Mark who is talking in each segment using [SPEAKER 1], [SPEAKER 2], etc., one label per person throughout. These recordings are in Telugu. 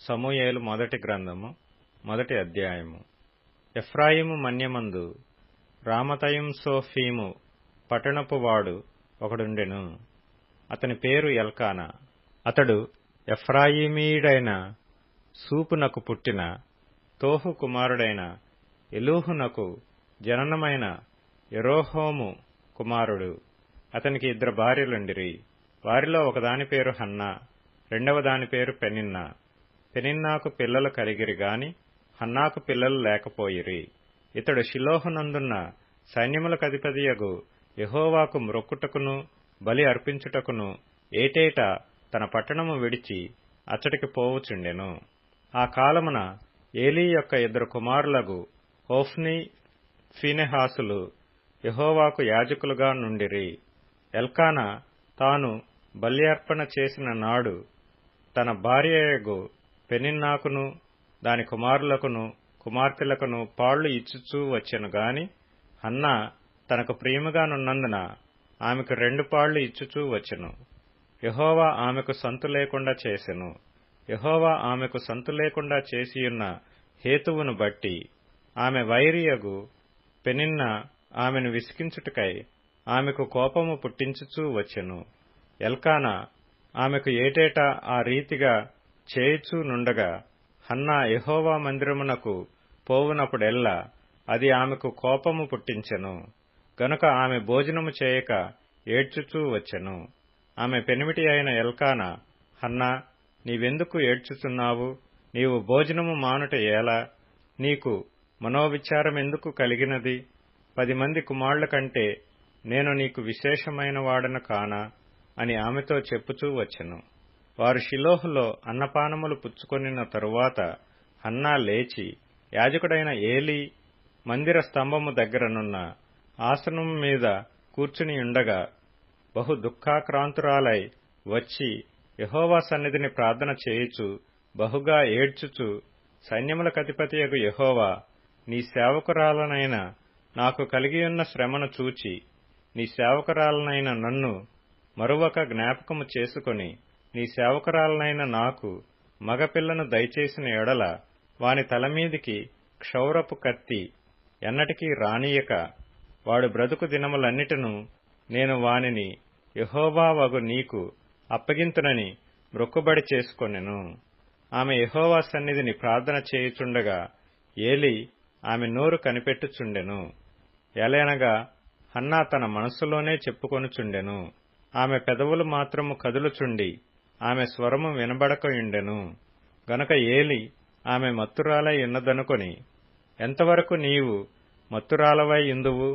[SPEAKER 1] సమూయేలు మొదటి గ్రంథము మొదటి అధ్యాయము. ఎఫ్రాయిము మన్యమందు రామతయం సోఫీము పట్టణపు వాడు ఒకడుండెను. అతని పేరు ఎల్కానా. అతడు ఎఫ్రాయిమీయుడైన సూపునకు పుట్టిన తోహు కుమారుడైన ఎలూహునకు జననమైన ఎరోహోము కుమారుడు. అతనికి ఇద్దరు భార్యలుండిరి. వారిలో ఒకదాని పేరు హన్నా రెండవ దాని పేరు పెనిన్నా. పెనిన్నాకు పిల్లలు కలిగిరి గాని హన్నాకు పిల్లలు లేకపోయిరి. ఇతడు షిలోహునందున్న సైన్యములకధిపతియగు యహోవాకు మ్రొక్కుటకును బలి అర్పించుటకును ఏటేటా తన పట్టణము విడిచి అచ్చటికి పోవుచుండెను. ఆ కాలమున ఏలీ యొక్క ఇద్దరు కుమారులగు హోఫ్ని ఫీనెహాసులు యహోవాకు యాజకులుగా నుండిరి. ఎల్కానా తాను బల్యార్పణ చేసిన నాడు తన భార్యయగు పెనిన్నాకును దాని కుమారులకును కుమార్తెలకును పాళ్ళు ఇచ్చుచూ వచ్చెను గాని అన్న తనకు ప్రియముగానున్నందున ఆమెకు రెండు పాళ్ళు ఇచ్చుచూ వచ్చెను. యహోవా ఆమెకు సంతు లేకుండా చేసెను. యహోవా ఆమెకు సంతు లేకుండా చేసియున్న హేతువును బట్టి ఆమె వైరియగు పెనిన్న ఆమెను విసికించుటకై ఆమెకు కోపము పుట్టించుచూ వచ్చెను. ఎల్కానా ఆమెకు ఏటేటా ఆ రీతిగా చేయుచూ నుండగా హన్నా యహోవా మందిరమునకు పోవునప్పుడెల్లా అది ఆమెకు కోపము పుట్టించెను. గనుక ఆమె భోజనము చేయక ఏడ్చుచూ వచ్చెను. ఆమె పెనిమిటి అయిన ఎల్కానా హన్నా నీవెందుకు ఏడ్చుచున్నావు? నీవు భోజనము మానుట ఎలా? నీకు మనోవిచారమెందుకు కలిగినది? పది మంది కుమారుల కంటే నేను నీకు విశేషమైన వాడను కానా? అని ఆమెతో చెప్పుచూ వచ్చెను. వారు షిలోహులో అన్నపానములు పుచ్చుకొనిన తరువాత హన్నా లేచి యాజకుడైన ఏలీ మందిర స్తంభము దగ్గరనున్న ఆసనము మీద కూర్చుని ఉండగా బహు దుఃఖాక్రాంతురాలై వచ్చి యహోవా సన్నిధిని ప్రార్థన చేయుచు బహుగా ఏడ్చుచు సైన్యములకధిపతియగు యహోవా నీ సేవకురాలనైన నాకు కలిగియున్న శ్రమను చూచి నీ సేవకురాలనైన నన్ను మరొక జ్ఞాపకము చేసుకొని నీ సేవకురాలనైన నాకు మగపిల్లను దయచేసిన ఎడల వాని తలమీదికి క్షౌరపు కత్తి ఎన్నటికీ రానియక. వాడు బ్రతుకు దినములన్నిటినూ నేను వానిని యహోవావగు నీకు అప్పగింతునని మొక్కుబడి చేసుకొనెను. ఆమె యహోవా సన్నిధిని ప్రార్థన చేయుచుండగా ఏలి ఆమె నోరు కనిపెట్టుచుండెను. ఎలయనగా హన్నా తన మనస్సులోనే చెప్పుకొనుచుండెను. ఆమె పెదవులు మాత్రము కదులుచుండి ఆమె స్వరము వినబడకయుండెను గనక ఏలి ఆమె మత్తురాలై ఉన్నదనుకొని ఎంతవరకు నీవు మత్తురాలవై ఇందువు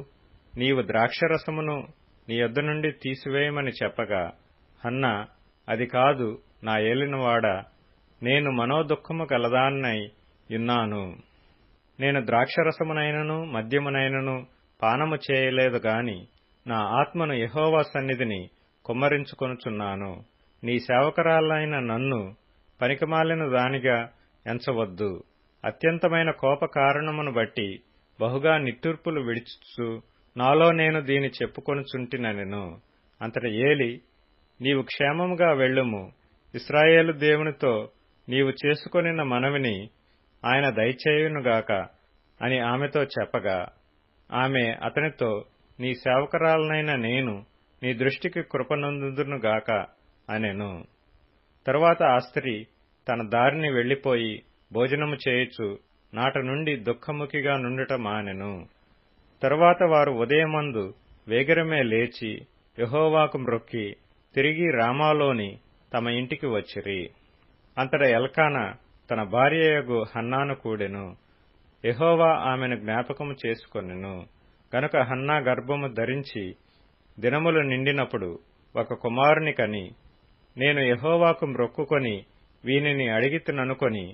[SPEAKER 1] నీవు ద్రాక్షరసమును నీ యొద్ద నుండి తీసివేయమని చెప్పగా అన్నా అది కాదు నా ఏలినవాడ. నేను మనోదుఃఖము కలదాన్నై యున్నాను. నేను ద్రాక్షరసమునైనను మద్యమునైనను పానము చేయలేదు గాని నా ఆత్మను యహోవా సన్నిధిని కుమ్మరించుకొనుచున్నాను. నీ సేవకరాలైన నన్ను పనికిమాలిన దానిగా ఎంచవద్దు. అత్యంతమైన కోప కారణమును బట్టి బహుగా నిట్టూర్పులు విడిచుచు నాలో నేను దీని చెప్పుకొనుచుంటినెను అంతట ఏలి నీవు క్షేమముగా వెళ్ళుము. ఇస్రాయేలు దేవునితో నీవు చేసుకొనిన మనవిని ఆయన దయచేయునుగాక అని ఆమెతో చెప్పగా ఆమె అతనితో నీ సేవకరాలనైన నేను నీ దృష్టికి కృపనందునుగాక అనెను. తరువాత ఆ స్త్రీ తన దారిని వెళ్ళిపోయి భోజనము చేయుచు నాట నుండి దుఃఖముఖిగా నుండుట మానెను. తరువాత వారు ఉదయమందు వేగరమే లేచి యహోవాకు మ్రొక్కి తిరిగి రామాలోని తమ ఇంటికి వచ్చిరి. అంతట ఎల్కానా తన భార్యయగు హన్నాను కూడెను. యహోవా ఆమెను జ్ఞాపకము చేసుకొనెను. గనుక హన్నా గర్భము ధరించి దినములు నిండినప్పుడు ఒక కుమారుని కని నేను యహోవాకు మ్రొక్కుకొని వీనిని అడిగితుననుకొని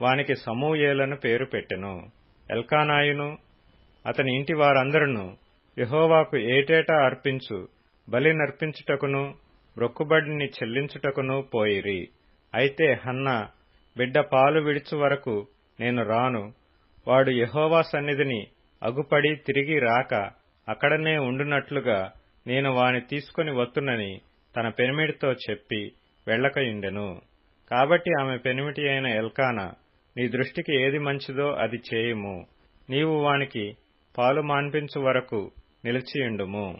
[SPEAKER 1] వానికి సమూయేలను పేరు పెట్టెను. ఎల్కానాయును అతని ఇంటి వారందరును యహోవాకు ఏటేటా అర్పించు బలి నర్పించుటకును మ్రొక్కుబడిని చెల్లించుటకును పోయిరి. అయితే హన్న బిడ్డ పాలు విడుచు వరకు నేను రాను. వాడు యహోవా సన్నిధిని అగుపడి తిరిగి రాక అక్కడనే ఉండునట్లుగా నేను వాని తీసుకుని వత్తునని తన పెనిమిడితో చెప్పి వెళ్ళకయుండెను కాబట్టి ఆమె పెనిమిటి అయిన ఎల్కానా నీ దృష్టికి ఏది మంచిదో అది చేయుము. నీవు వానికి పాలు మాన్పించు వరకు నిలిచియుండుము.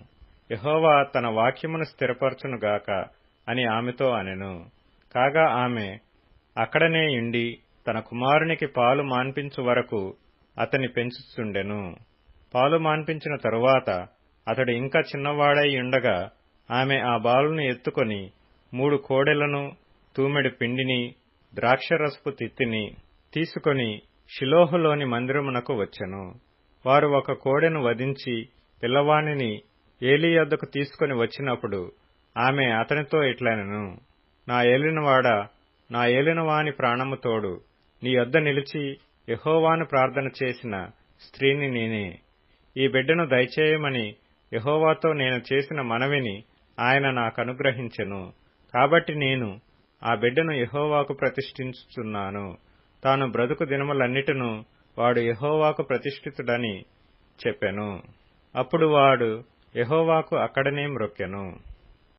[SPEAKER 1] యహోవా తన వాక్యమును స్థిరపరచునుగాక అని ఆమెతో అనెను. కాగా ఆమె అక్కడనే ఇండి తన కుమారునికి పాలు మాన్పించు వరకు అతని పెంచుచుండెను. పాలు మాన్పించిన తరువాత అతడు ఇంకా చిన్నవాడై ఉండగా ఆమె ఆ బాలుని ఎత్తుకొని మూడు కోడెలను తూమెడు పిండిని ద్రాక్షరసపు తిత్తిని తీసుకొని షిలోహులోని మందిరమునకు వచ్చెను. వారు ఒక కోడెను వధించి పిల్లవాణిని ఏలీ యొద్దకు తీసుకుని వచ్చినప్పుడు ఆమె అతనితో ఇట్లనెను నా ఏలినవాడ నా ఏలినవాని ప్రాణము తోడు నీ యొద్ద నిలిచి యహోవాను ప్రార్థన చేసిన స్త్రీని నేనే. ఈ బిడ్డను దయచేయమని యహోవాతో నేను చేసిన మనవిని ఆయన నాకు అనుగ్రహించెను కాబట్టి నేను ఆ బిడ్డను యహోవాకు ప్రతిష్ఠించుచున్నాను. తాను బ్రతుకు దినములన్నిటిను వాడు యహోవాకు ప్రతిష్ఠితుడని చెప్పెను. అప్పుడు వాడు యహోవాకు అక్కడనే మ్రొక్కెను.